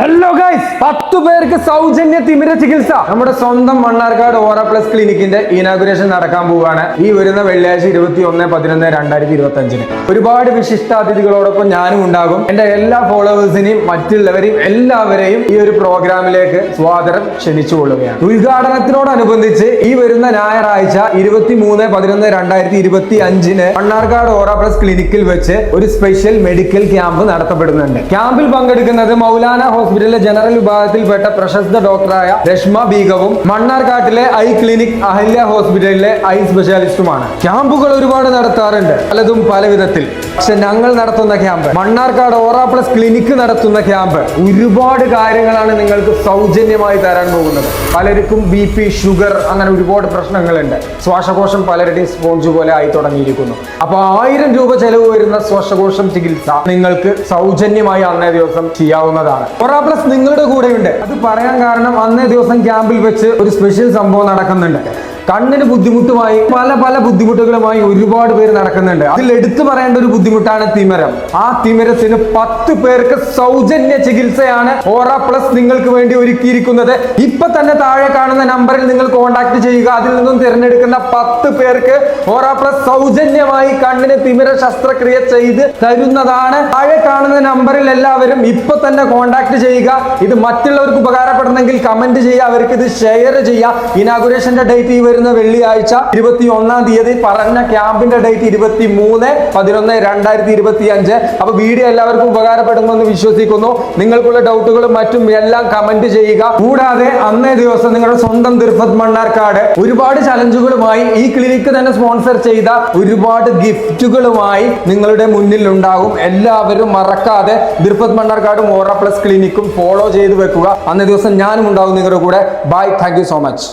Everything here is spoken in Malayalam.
ಎಲ್ಲ പത്ത് പേർക്ക് സൗജന്യ തിമിര ചികിത്സ. നമ്മുടെ സ്വന്തം മണ്ണാർക്കാട് ഓറ പ്ലസ് ക്ലിനിക്കിന്റെ ഇനാഗുറേഷൻ നടക്കാൻ പോവുകയാണ്. ഈ വരുന്ന വെള്ളിയാഴ്ച ഇരുപത്തി ഒന്ന് പതിനൊന്ന് രണ്ടായിരത്തി ഇരുപത്തി അഞ്ചിന് ഒരുപാട് വിശിഷ്ട അതിഥികളോടൊപ്പം ഞാനും ഉണ്ടാകും. എന്റെ എല്ലാ ഫോളോവേഴ്സിനെയും മറ്റുള്ളവരെയും എല്ലാവരെയും ഈ ഒരു പ്രോഗ്രാമിലേക്ക് സ്വാഗതം ക്ഷണിച്ചുകൊള്ളുകയാണ് ഉദ്ഘാടനത്തിനോടനുബന്ധിച്ച് ഈ വരുന്ന ഞായറാഴ്ച ഇരുപത്തി മൂന്ന് പതിനൊന്ന് രണ്ടായിരത്തി ഇരുപത്തി അഞ്ചിന് മണ്ണാർക്കാട് ഓറ പ്ലസ് ക്ലിനിക്കിൽ വെച്ച് ഒരു സ്പെഷ്യൽ മെഡിക്കൽ ക്യാമ്പ് നടത്തപ്പെടുന്നുണ്ട്. ക്യാമ്പിൽ പങ്കെടുക്കുന്നത് മൗലാന ഹോസ്പിറ്റലിലെ ജനറൽ വിഭാഗത്തിൽപ്പെട്ട പ്രശസ്ത ഡോക്ടറായ രശ്മ ബീഗവും മണ്ണാർക്കാട്ടിലെ ഐ ക്ലിനിക് അഹല്യ ഹോസ്പിറ്റലിലെ ഐ സ്പെഷ്യാലിസ്റ്റുമാണ്. ക്യാമ്പുകൾ ഒരുപാട് നടത്താറുണ്ട്. പലതും പല വിധത്തിൽ പക്ഷെ ഞങ്ങൾ നടത്തുന്ന camp Mannarkkad aura plus clinic നടത്തുന്ന ക്യാമ്പ് ഒരുപാട് കാര്യങ്ങളാണ് നിങ്ങൾക്ക് സൗജന്യമായി തരാൻ പോകുന്നത്. പലർക്കും ബി പി ഷുഗർ അങ്ങനെ ഒരുപാട് പ്രശ്നങ്ങളുണ്ട്. ശ്വാസകോശം പലരുടെയും സ്പോഞ്ച് പോലെ ആയി തുടങ്ങിയിരിക്കുന്നു. അപ്പൊ ആയിരം രൂപ ചെലവ് വരുന്ന ശ്വാസകോശം ചികിത്സ നിങ്ങൾക്ക് സൗജന്യമായി അന്നേ ദിവസം ചെയ്യാവുന്നതാണ്. ഓറ പ്ലസ് നിങ്ങളുടെ കൂടെയുണ്ട്. അത് പറയാൻ കാരണം അന്നേ ദിവസം ക്യാമ്പിൽ വെച്ച് ഒരു സ്പെഷ്യൽ സംഭവം നടക്കുന്നുണ്ട്. കണ്ണിന് ബുദ്ധിമുട്ടുമായി പല പല ബുദ്ധിമുട്ടുകളുമായി ഒരുപാട് പേര് നടക്കുന്നുണ്ട്. അതിൽ എടുത്തു പറയേണ്ട ഒരു ബുദ്ധിമുട്ടാണ് തിമിരം. ആ തിമിരത്തിന് പത്ത് പേർക്ക് സൗജന്യ ചികിത്സയാണ് ഓറ പ്ലസ് നിങ്ങൾക്ക് വേണ്ടി ഒരുക്കിയിരിക്കുന്നത്. ഇപ്പൊ തന്നെ താഴെ കാണുന്ന നമ്പറിൽ നിങ്ങൾ കോൺടാക്ട് ചെയ്യുക. അതിൽ നിന്നും തിരഞ്ഞെടുക്കുന്ന പത്ത് പേർക്ക് ഓറ പ്ലസ് സൗജന്യമായി കണ്ണിന് തിമിര ശസ്ത്രക്രിയ ചെയ്ത് തരുന്നതാണ്. താഴെ കാണുന്ന നമ്പറിൽ എല്ലാവരും ഇപ്പൊ തന്നെ കോൺടാക്ട് ചെയ്യുക. ഇത് മറ്റുള്ളവർക്ക് ഉപകാരപ്പെടുന്നെങ്കിൽ കമന്റ് ചെയ്യുക. അവർക്ക് ഇത് ഷെയർ ചെയ്യുക. ഇനാഗുറേഷന്റെ ഡേറ്റ് ഈ വരുന്ന വെള്ളിയാഴ്ച ഇരുപത്തി ഒന്നാം തീയതി പറഞ്ഞ ക്യാമ്പിന്റെ ഡേറ്റ് ഇരുപത്തി മൂന്ന് പതിനൊന്ന് രണ്ടായിരത്തി ഇരുപത്തി അഞ്ച് അപ്പൊ വീഡിയോ എല്ലാവർക്കും ഉപകാരപ്പെടുമെന്ന് വിശ്വസിക്കുന്നു. നിങ്ങൾക്കുള്ള ഡൗട്ടുകളും മറ്റും എല്ലാം കമന്റ് ചെയ്യുക. കൂടാതെ അന്നേ ദിവസം നിങ്ങളുടെ സ്വന്തം ദിർഫത്ത് മണ്ണാർക്കാട് ഒരുപാട് ചലഞ്ചുകളുമായി ഈ ക്ലിനിക്ക് തന്നെ സ്പോൺസർ ചെയ്ത ഒരുപാട് ഗിഫ്റ്റുകളുമായി നിങ്ങളുടെ മുന്നിൽ ഉണ്ടാകും. എല്ലാവരും മറക്കാതെ ദിർഫത്ത് മണ്ണാർക്കാടും ഓറ പ്ലസ് ക്ലിനിക്കും ഫോളോ ചെയ്ത് വെക്കുക. അന്നേ ദിവസം ഞാനും ഉണ്ടാകും നിങ്ങളുടെ കൂടെ. Bye thank so much